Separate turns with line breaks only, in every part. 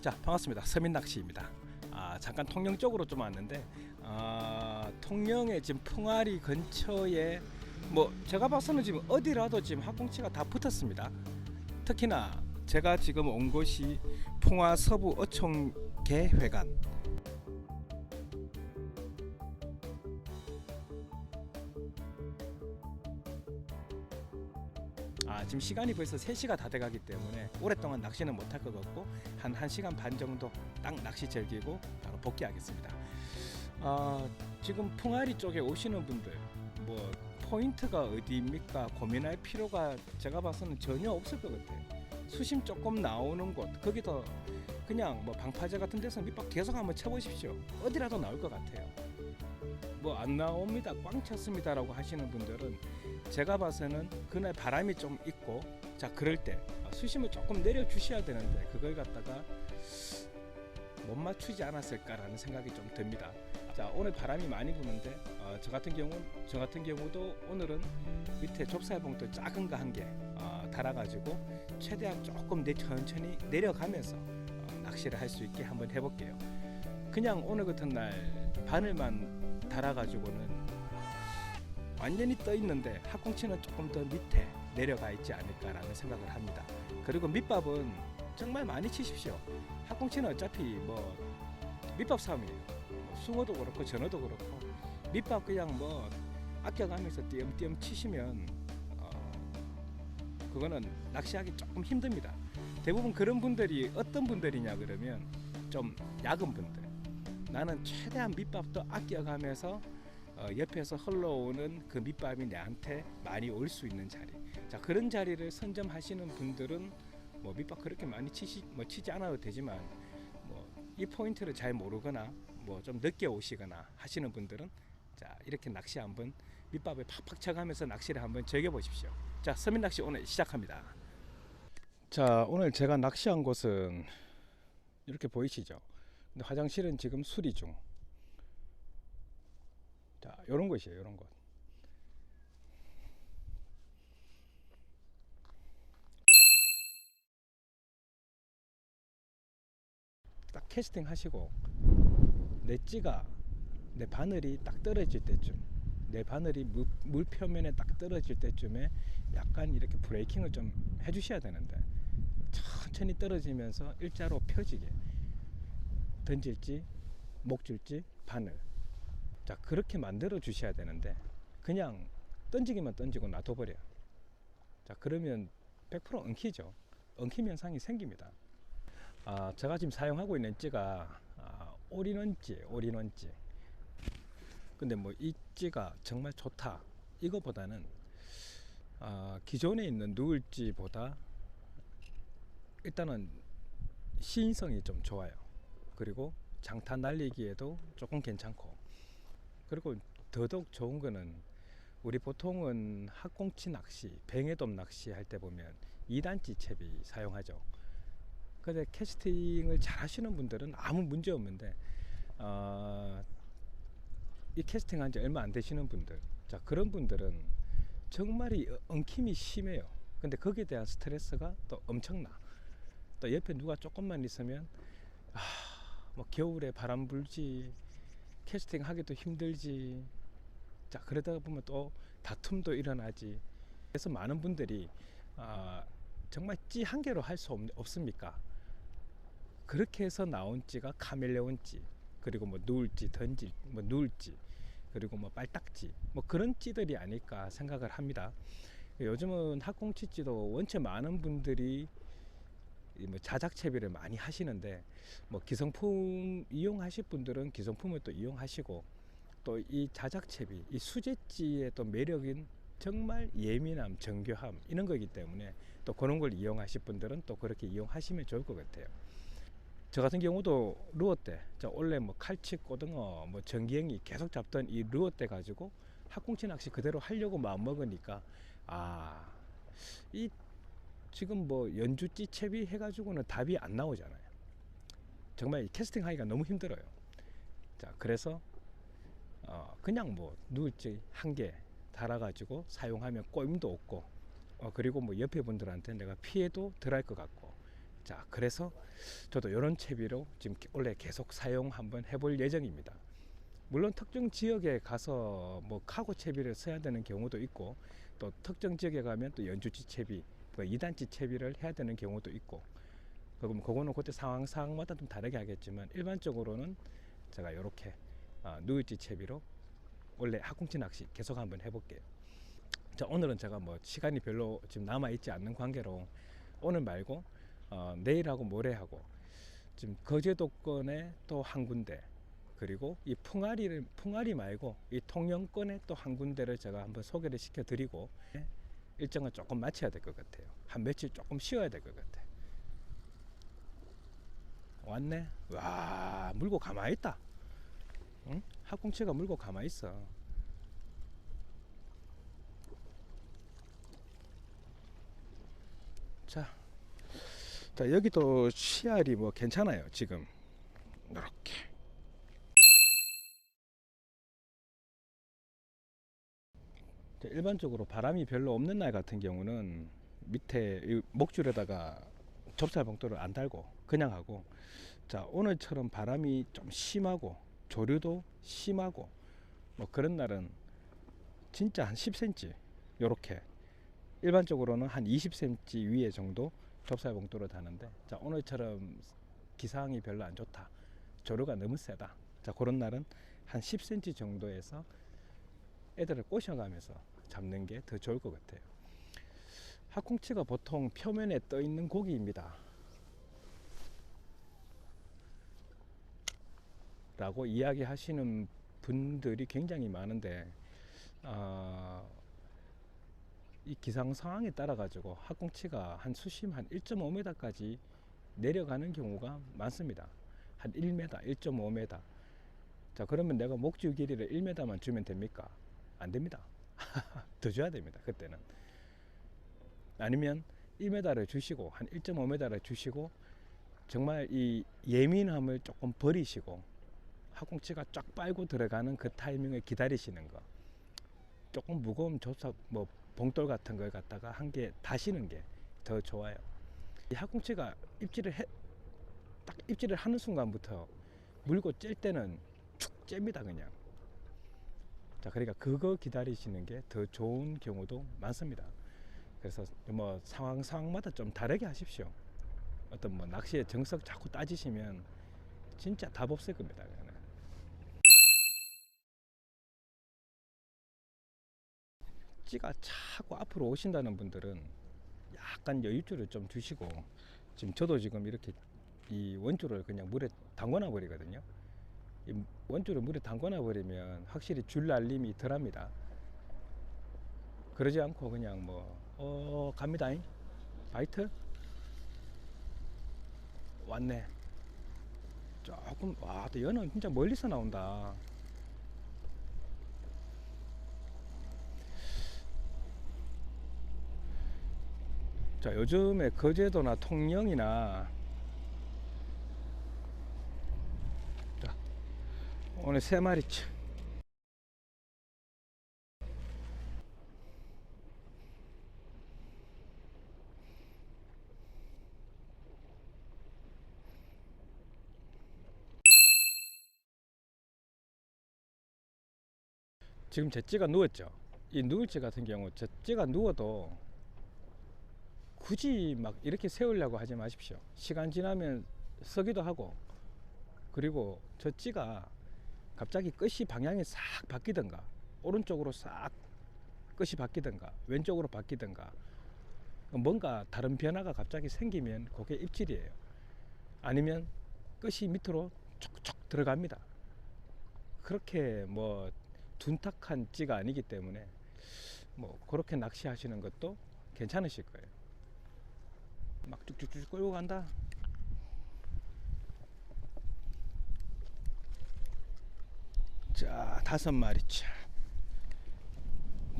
자 반갑습니다. 서민낚시입니다. 아 잠깐 통영 쪽으로 좀 왔는데 아 통영의 지금 풍아리 근처에 뭐 제가 봐서는 지금 어디라도 지금 학꽁치가 다 붙었습니다. 특히나 제가 지금 온 곳이 풍화 서부 어촌계 회관 지금 시간이 벌써 3시가 다 돼가기 때문에 오랫동안 낚시는 못할 것 같고 한 1시간 반 정도 딱 낚시 즐기고 바로 복귀하겠습니다. 아, 지금 풍아리 쪽에 오시는 분들 뭐 포인트가 어디입니까 고민할 필요가 제가 봐서는 전혀 없을 것 같아요. 수심 조금 나오는 곳 거기도 그냥 뭐 방파제 같은 데서 밑밥 계속 한번 쳐보십시오. 어디라도 나올 것 같아요. 뭐 안 나옵니다, 꽝 쳤습니다라고 하시는 분들은 제가 봐서는 그날 바람이 좀 있고 자 그럴 때 수심을 조금 내려 주셔야 되는데 그걸 갖다가 못 맞추지 않았을까라는 생각이 좀 듭니다. 자 오늘 바람이 많이 부는데 어, 저 같은 경우 저 같은 경우도 오늘은 밑에 좁쌀봉도 작은 거 한개 어, 달아가지고 최대한 조금 내 천천히 내려가면서 어, 낚시를 할 수 있게 한번 해볼게요. 그냥 오늘 같은 날 바늘만 달아가지고는 완전히 떠 있는데 학꽁치는 조금 더 밑에 내려가 있지 않을까라는 생각을 합니다. 그리고 밑밥은 정말 많이 치십시오. 학꽁치는 어차피 뭐 밑밥 싸움이에요. 뭐 숭어도 그렇고 전어도 그렇고 밑밥 그냥 뭐 아껴가면서 띄엄띄엄 치시면 어, 그거는 낚시하기 조금 힘듭니다. 대부분 그런 분들이 어떤 분들이냐 그러면 좀 약은 분들. 나는 최대한 밑밥도 아껴가면서 어, 옆에서 흘러오는 그 밑밥이 내한테 많이 올 수 있는 자리. 자 그런 자리를 선점하시는 분들은 뭐 밑밥 그렇게 많이 치시 뭐 치지 않아도 되지만 뭐 이 포인트를 잘 모르거나 뭐 좀 늦게 오시거나 하시는 분들은 자 이렇게 낚시 한번 밑밥에 팍팍 쳐가면서 낚시를 한번 즐겨 보십시오. 자 서민 낚시 오늘 시작합니다. 자 오늘 제가 낚시한 곳은 이렇게 보이시죠? 근데 화장실은 지금 수리 중. 자, 요런 곳이에요, 요런 곳. 딱 캐스팅 하시고 내 찌가 내 바늘이 딱 떨어질 때쯤 내 바늘이 물, 물 표면에 딱 떨어질 때쯤에 약간 이렇게 브레이킹을 좀 해주셔야 되는데 천천히 떨어지면서 일자로 펴지게 던질지 목줄지 바늘 자 그렇게 만들어 주셔야 되는데 그냥 던지기만 던지고 놔둬버려 자 그러면 100% 엉키죠. 엉킴 현상이 생깁니다. 아 제가 지금 사용하고 있는 찌가 아, 올인원찌 올인원찌. 근데 뭐 이 찌가 정말 좋다. 이거보다는 아, 기존에 있는 누울찌보다 일단은 시인성이 좀 좋아요. 그리고 장타 날리기에도 조금 괜찮고 그리고 더더욱 좋은 거는 우리 보통은 학꽁치 낚시, 뱅에돔 낚시 할 때 보면 2단지 채비 사용하죠. 근데 캐스팅을 잘 하시는 분들은 아무 문제 없는데 어, 이 캐스팅 한 지 얼마 안 되시는 분들 자 그런 분들은 정말 이 엉킴이 심해요. 근데 거기에 대한 스트레스가 또 엄청나. 또 옆에 누가 조금만 있으면 아, 뭐 겨울에 바람 불지 캐스팅 하기도 힘들지. 자 그러다 보면 또 다툼도 일어나지. 그래서 많은 분들이 아, 정말 찌 한 개로 할 수 없습니까? 그렇게 해서 나온 찌가 카멜레온 찌 그리고 뭐 누울지 던질 뭐 누울지 그리고 뭐 빨딱지 뭐 그런 찌들이 아닐까 생각을 합니다. 요즘은 학꽁치찌도 원체 많은 분들이 자작 채비를 많이 하시는데 뭐 기성품 이용하실 분들은 기성품을 또 이용하시고 또 이 자작 채비 이 수제찌의 또 매력인 정말 예민함, 정교함 이런 거기 때문에 또 그런 걸 이용하실 분들은 또 그렇게 이용하시면 좋을 것 같아요. 저 같은 경우도 루어 때, 저 원래 뭐 칼치, 고등어, 뭐 전기행이 계속 잡던 이 루어 때 가지고 학꽁치 낚시 그대로 하려고 마음 먹으니까 아, 이 지금 뭐 연주 찌 채비 해가지고는 답이 안 나오잖아요. 정말 캐스팅 하기가 너무 힘들어요. 자, 그래서 어, 그냥 뭐 누울지 한 개 달아가지고 사용하면 꼬임도 없고 어, 그리고 뭐 옆에 분들한테 내가 피해도 덜할 것 같고 자, 그래서 저도 이런 채비로 지금 원래 계속 사용 한번 해볼 예정입니다. 물론 특정 지역에 가서 뭐 카고 채비를 써야 되는 경우도 있고 또 특정 지역에 가면 또 연주지 채비, 그 2단지 채비를 해야 되는 경우도 있고 그럼 그거는 그때 상황 상황마다 좀 다르게 하겠지만 일반적으로는 제가 이렇게 아, 누일지 채비로 원래 학궁치 낚시 계속 한번 해볼게요. 자 오늘은 제가 뭐 시간이 별로 지금 남아 있지 않는 관계로 오늘 말고 어, 내일하고 모레하고 지금 거제도권에 또 한 군데 그리고 이 풍아리를 풍아리 말고 이 통영권에 또 한 군데를 제가 한번 소개를 시켜드리고 일정을 조금 마쳐야 될 것 같아요. 한 며칠 조금 쉬어야 될 것 같아. 왔네. 와 물고 가만히 있다. 응? 학궁치가 물고 가만히 있어. 자, 자 여기도 씨알이 뭐 괜찮아요 지금 이렇게. 일반적으로 바람이 별로 없는 날 같은 경우는 밑에 이 목줄에다가 접살 봉돌을 안 달고 그냥 하고 자 오늘처럼 바람이 좀 심하고 조류도 심하고 뭐 그런 날은 진짜 한 10cm 요렇게 일반적으로는 한 20cm 위에 정도 접살 봉돌을 다는데 자 오늘처럼 기상이 별로 안 좋다 조류가 너무 세다 자 그런 날은 한 10cm 정도에서 애들을 꼬셔가면서 잡는 게 더 좋을 것 같아요. 학꽁치가 보통 표면에 떠 있는 고기입니다. 라고 이야기 하시는 분들이 굉장히 많은데 어, 이 기상 상황에 따라 가지고 학꽁치가 한 수심 한 1.5m까지 내려가는 경우가 많습니다. 한 1m, 1.5m. 자 그러면 내가 목줄 길이를 1m만 주면 됩니까? 안 됩니다. 더 줘야 됩니다. 그때는. 아니면 1m를 주시고 한 1.5m를 주시고 정말 이 예민함을 조금 버리시고 학꽁치가 쫙 빨고 들어가는 그 타이밍을 기다리시는 거. 조금 무거운 조사 뭐 봉돌 같은 걸 갖다가 한 개 다시는 게 더 좋아요. 이 학꽁치가 입질을 해, 딱 입질을 하는 순간부터 물고 찔 때는 축 잽니다 그냥. 자, 그러니까 그거 기다리시는 게 더 좋은 경우도 많습니다. 그래서 뭐 상황 상황마다 좀 다르게 하십시오. 어떤 뭐 낚시의 정석 자꾸 따지시면 진짜 답 없을 겁니다. 그거는. 찌가 자꾸 앞으로 오신다는 분들은 약간 여유줄을 좀 주시고 지금 저도 지금 이렇게 이 원줄을 그냥 물에 담궈놔 버리거든요. 이 원줄을 물에 담궈놔 버리면 확실히 줄 날림이 덜합니다. 그러지 않고 그냥 뭐 어 갑니다잉 바이트 왔네. 조금 와또 연은 진짜 멀리서 나온다. 자 요즘에 거제도나 통영이나 오늘 세 마리치 지금 제 찌가 누웠죠 이 누울 찌 같은 경우 제 찌가 누워도 굳이 막 이렇게 세우려고 하지 마십시오. 시간 지나면 서기도 하고 그리고 저 찌가 갑자기 끝이 방향이 싹 바뀌던가 오른쪽으로 싹 끝이 바뀌던가 왼쪽으로 바뀌던가 뭔가 다른 변화가 갑자기 생기면 그게 입질이에요. 아니면 끝이 밑으로 촉촉 들어갑니다. 그렇게 뭐 둔탁한 찌가 아니기 때문에 뭐 그렇게 낚시하시는 것도 괜찮으실 거예요. 막 쭉쭉쭉 끌고 간다. 자, 다섯 마리째.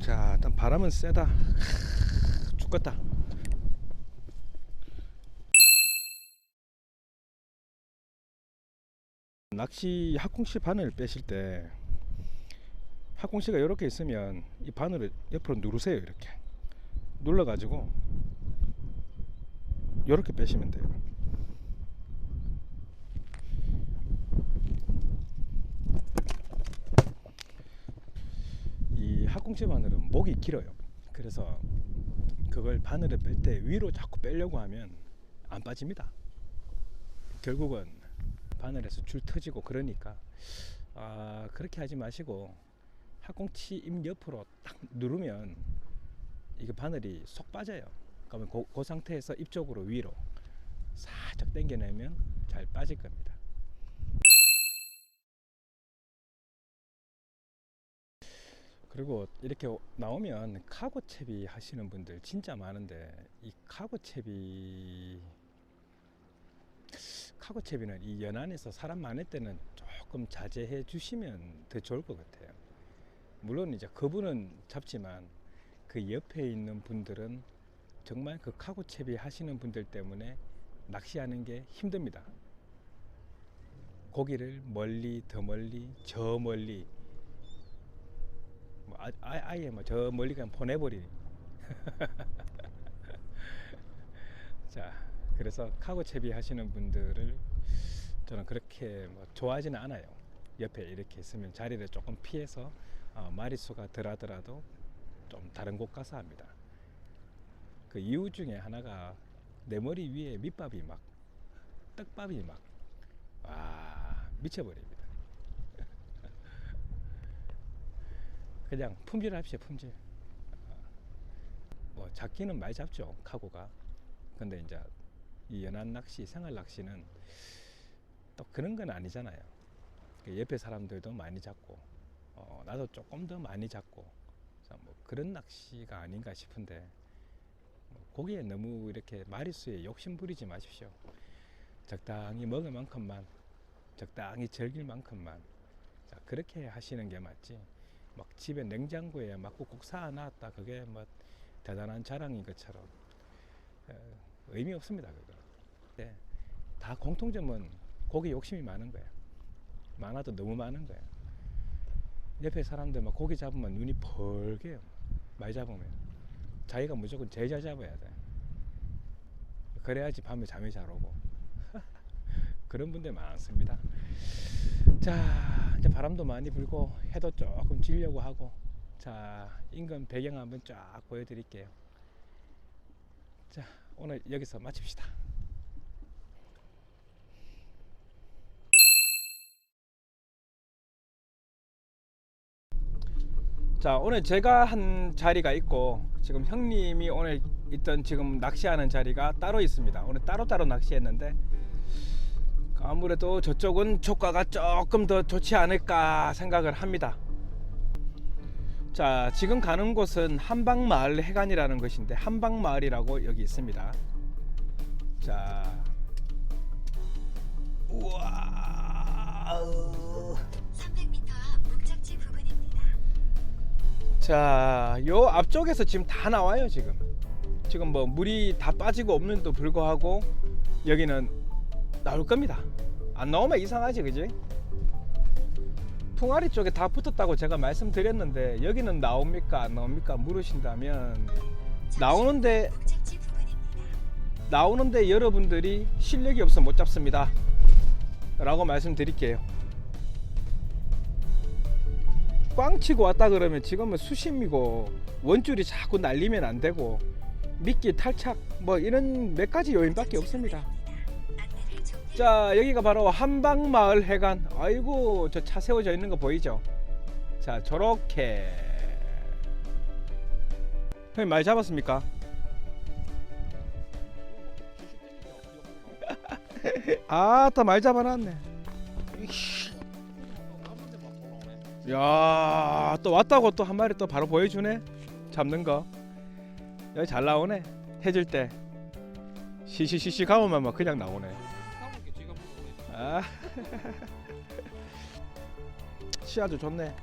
자, 일단 바람은 세다. 크, 죽겠다. 낚시 학꽁씨 바늘 빼실 때 학꽁씨가 이렇게 있으면 이 바늘을 옆으로 누르세요 이렇게 눌러 가지고 이렇게 빼시면 돼요. 육지 바늘은 목이 길어요. 그래서 그걸 바늘을 뺄 때 위로 자꾸 빼려고 하면 안 빠집니다. 결국은 바늘에서 줄 터지고 그러니까 아 그렇게 하지 마시고 학꽁치 입 옆으로 딱 누르면 이게 바늘이 쏙 빠져요. 그러면 그, 그 상태에서 입 쪽으로 위로 살짝 당겨내면 잘 빠질 겁니다. 그리고 이렇게 나오면 카고 채비 하시는 분들 진짜 많은데 이 카고 채비 카고 채비는 이 연안에서 사람 많을 때는 조금 자제해 주시면 더 좋을 것 같아요. 물론 이제 그분은 잡지만 그 옆에 있는 분들은 정말 그 카고 채비 하시는 분들 때문에 낚시하는 게 힘듭니다. 고기를 멀리 더 멀리 저 멀리 뭐 아, 아, 아예 뭐 저 멀리 그냥 보내버리. 자, 그래서 카고 채비 하시는 분들을 저는 그렇게 뭐 좋아하지는 않아요. 옆에 이렇게 있으면 자리를 조금 피해서 어, 마리수가 덜 하더라도 좀 다른 곳 가서 합니다. 그 이유 중에 하나가 내 머리 위에 밑밥이 막 떡밥이 막 와, 미쳐버립니다. 그냥 품질합시다 품질. 어, 뭐 잡기는 많이 잡죠 카고가. 근데 이제 이 연안 낚시, 생활 낚시는 또 그런 건 아니잖아요. 그 옆에 사람들도 많이 잡고, 어, 나도 조금 더 많이 잡고, 뭐 그런 낚시가 아닌가 싶은데 뭐 고기에 너무 이렇게 마리수에 욕심 부리지 마십시오. 적당히 먹을 만큼만, 적당히 즐길 만큼만, 자, 그렇게 하시는 게 맞지. 막 집에 냉장고에 막 꾹꾹 쌓아놨다 그게 뭐 대단한 자랑인 것처럼 어, 의미 없습니다 그거. 네. 다 공통점은 고기 욕심이 많은 거야. 많아도 너무 많은 거야. 옆에 사람들 막 고기 잡으면 눈이 벌게요. 많이 잡으면 자기가 무조건 제일 잘 잡아야 돼. 그래야지 밤에 잠이 잘 오고 그런 분들 많습니다. 자 이제 바람도 많이 불고 해도 조금 지려고 하고 자 인근 배경 한번 쫙 보여드릴게요. 자 오늘 여기서 마칩시다. 자 오늘 제가 한 자리가 있고 지금 형님이 오늘 있던 지금 낚시하는 자리가 따로 있습니다. 오늘 따로따로 낚시했는데 아무래도 저쪽은 조과가 조금 더 좋지 않을까 생각을 합니다. 자, 지금 가는 곳은 한방마을 해관이라는 것인데 한방마을이라고 여기 있습니다. 자, 우와,
300m 앞 목적지 부근입니다.
자, 요 앞쪽에서 지금 다 나와요 지금. 지금 뭐 물이 다 빠지고 없는데도 불구하고 여기는 나올 겁니다. 안 나오면 이상하지, 그지? 풍아리 쪽에 다 붙었다고 제가 말씀드렸는데 여기는 나옵니까 안 나옵니까 물으신다면 나오는데. 나오는데 여러분들이 실력이 없어 못 잡습니다. 라고 말씀드릴게요. 꽝 치고 왔다 그러면 지금은 수심이고 원줄이 자꾸 날리면 안 되고 미끼 탈착 뭐 이런 몇 가지 요인밖에 없습니다. 자 여기가 바로 한방마을 해관. 아이고 저 차 세워져 있는 거 보이죠? 자 저렇게. 형님 많이 잡았습니까? 아따 많이 잡아놨네. 야또 왔다고 또 한 마리 또 바로 보여주네? 잡는 거. 여기 잘 나오네. 해질 때. 시시시시 가면 막 그냥 나오네 아주 좋네.